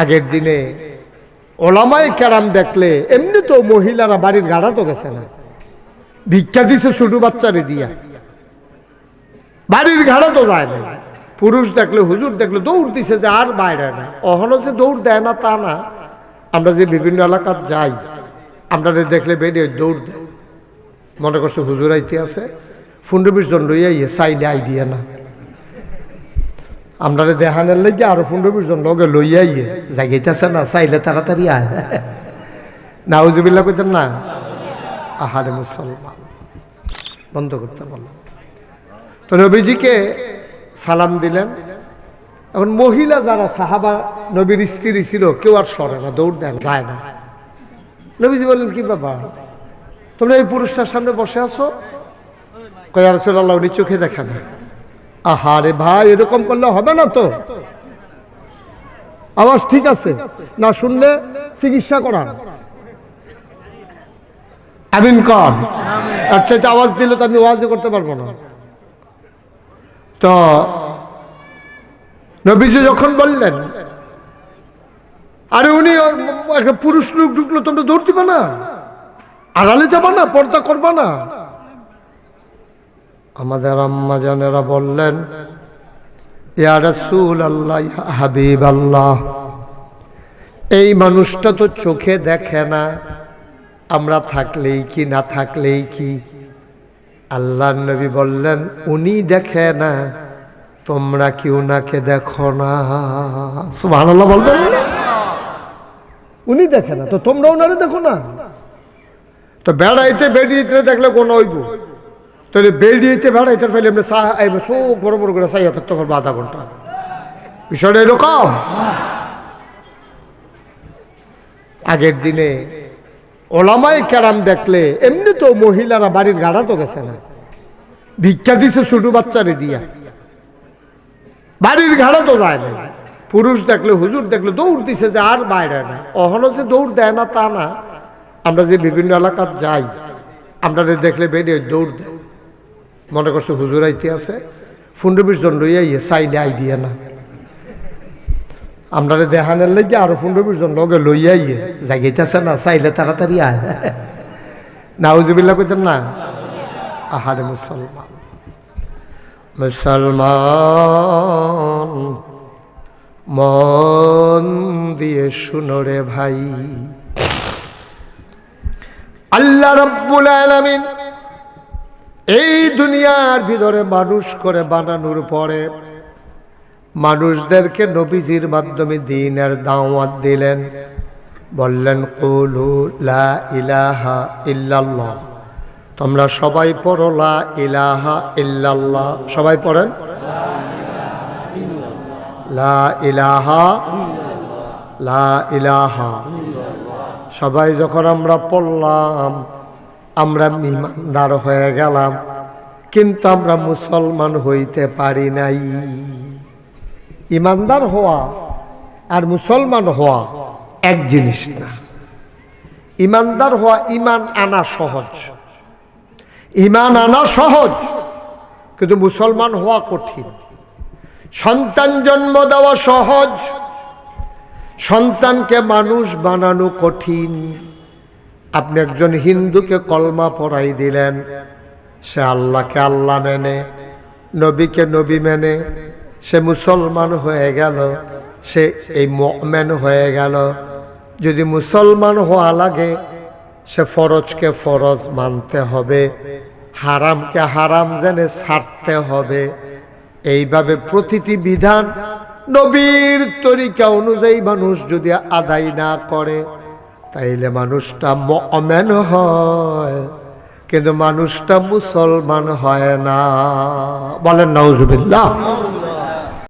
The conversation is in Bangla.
আগের দিনে ওলামাই কেরাম দেখলে এমনি তো মহিলারা বাড়ির গাড়া তো গেছে না। ভিক্ষা দিছে ছোট বাচ্চারে দিয়া। বাড়ির ঘাড়া তো যায় না। পুরুষ দেখলে, হুজুর দেখলে দৌড় দিছে যে আর বাইরে না। অহনো যে দৌড় দেয় না তা না। আমরা যে বিভিন্ন এলাকাত যাই, আমরা দেখলে বেরিয়ে দৌড় দেয়। মনে করছে হুজুর আইতে আছে। পনেরো বিশ জন চাইলে আই দিয়ে না। আমরা দেখানের লেগে আরও পনেরো বিশ জন লগে লইয়া ইয়ে জাগাইতেছে না চাইলে তাড়াতাড়ি আয়। নাউজুবিল্লা কইতেন না আহারে মুসলমান। বন্ধ করতে বললাম। তো নবীজিকে সালাম দিলেন। এখন মহিলা যারা সাহাবা নবীর স্ত্রী ছিল কেউ আর সরে না দৌড় দেয় না, যায় না। নবীজি বললেন কি বাবা তোমরা এই পুরুষটার সামনে বসে আছো? কয়া রসুল্লাহ উনি চোখে দেখে না। আহারে ভাই এরকম করলে হবে না তো। আওয়াজ ঠিক আছে? না শুনলে চিকিৎসা করান। আমিন কর আর চাইতে আওয়াজ দিলে তো আমি ওয়াজে করতে পারব না। তো নবীজি যখন বললেন আরে উনি একটা পুরুষ লোক ঢুকলো তোমরা দৌড় দিবা না? আড়ালে যাবা না পর্দা করবা না? আমাদের আম্মা জানেরা বললেন আল্লাহ হাবিব আল্লাহ এই মানুষটা তো চোখে দেখে না, আমরা থাকলেই কি, না থাকলেই কি? আল্লাহ নবী বললেন, উনি দেখে না, তোমরা কি উনাকে দেখো না? সুবহানাল্লাহ বলবেন? উনি? দেখে না, তো তোমরা ওনারে দেখো না। তো বেড়াইতে বেরিয়েতে দেখলে কোন হইব? তাহলে বেরিয়েতে বেড়াইতে ফেলে এমনি আইবে সো বড় বড় করে চাইয়া থাকতে পারব আধা ঘণ্টা। বিষয়টা এরকম। আগের দিনে ওলামাই ক্যারাম দেখলে এমনি তো মহিলারা বাড়ির গাড়া তো গেছে না। ভিক্ষা দিছে ছোট বাচ্চারে দিয়া। বাড়ির ঘাড়া তো যায় না পুরুষ দেখলে, হুজুর দেখলে দৌড় দিছে যে আর বাইরে না। অহনো যে দৌড় দেয় না তা না। আমরা যে বিভিন্ন এলাকাত যাই, আমরা যে দেখলে বেরিয়ে দৌড় দেয়। মনে করছে হুজুর আইতে আছে পনেরো বিশ জন লইয়া ইয়ে চাইলে আই দিয়ে না। আমরা দেখানের লেগে আরও পনেরো বিশ জন লগে লইয়া ইয়ে জাগাইতেছে না, চাইলে তাড়াতাড়ি আয়। নাউজুবিল্লা কইতেন না, আহারে মুসলমান। মুসলমান, মন দিয়ে শুনো রে ভাই। আল্লাহ রব্বুল আলামিন এই দুনিয়ার ভিতরে মানুষ করে বানানোর পরে মানুষদেরকে নবীজির মাধ্যমে দিনের দাওয়াত দিলেন। বললেন, কুলু লা ইলাহা ইল্লাল্লাহ। তোমরা সবাই পড়ো, লা ইলাহা ইল্লাল্লাহ। সবাই পড়েন? লা ইলাহা লা ইলাহা সবাই যখন আমরা পড়লাম আমরা ইমানদার হয়ে গেলাম, কিন্তু আমরা মুসলমান হইতে পারি নাই। ইমানদার হওয়া আর মুসলমান হওয়া এক জিনিস না। ইমানদার হওয়া ইমান আনা সহজ। ইমান আনা সহজ, কিন্তু মুসলমান হওয়া কঠিন। সন্তান জন্ম দেওয়া সহজ, সন্তানকে মানুষ বানানো কঠিন। আপনি একজন হিন্দুকে কলমা পড়াই দিলেন, সে আল্লাহকে আল্লাহ মেনে, নবীকে নবী মেনে, সে মুসলমান হয়ে গেল, সে এই মেন হয়ে গেল। যদি মুসলমান হওয়া লাগে, সে ফরজকে ফরজ মানতে হবে, হারামকে হারাম জেনে ছাড়তে হবে। এইভাবে প্রতিটি বিধান নবীর তরিকা অনুযায়ী মানুষ যদি আদায় না করে তাইলে মানুষটা মমেন হয় কিন্তু মানুষটা মুসলমান হয় না। বলেন নজুবিল্লাহ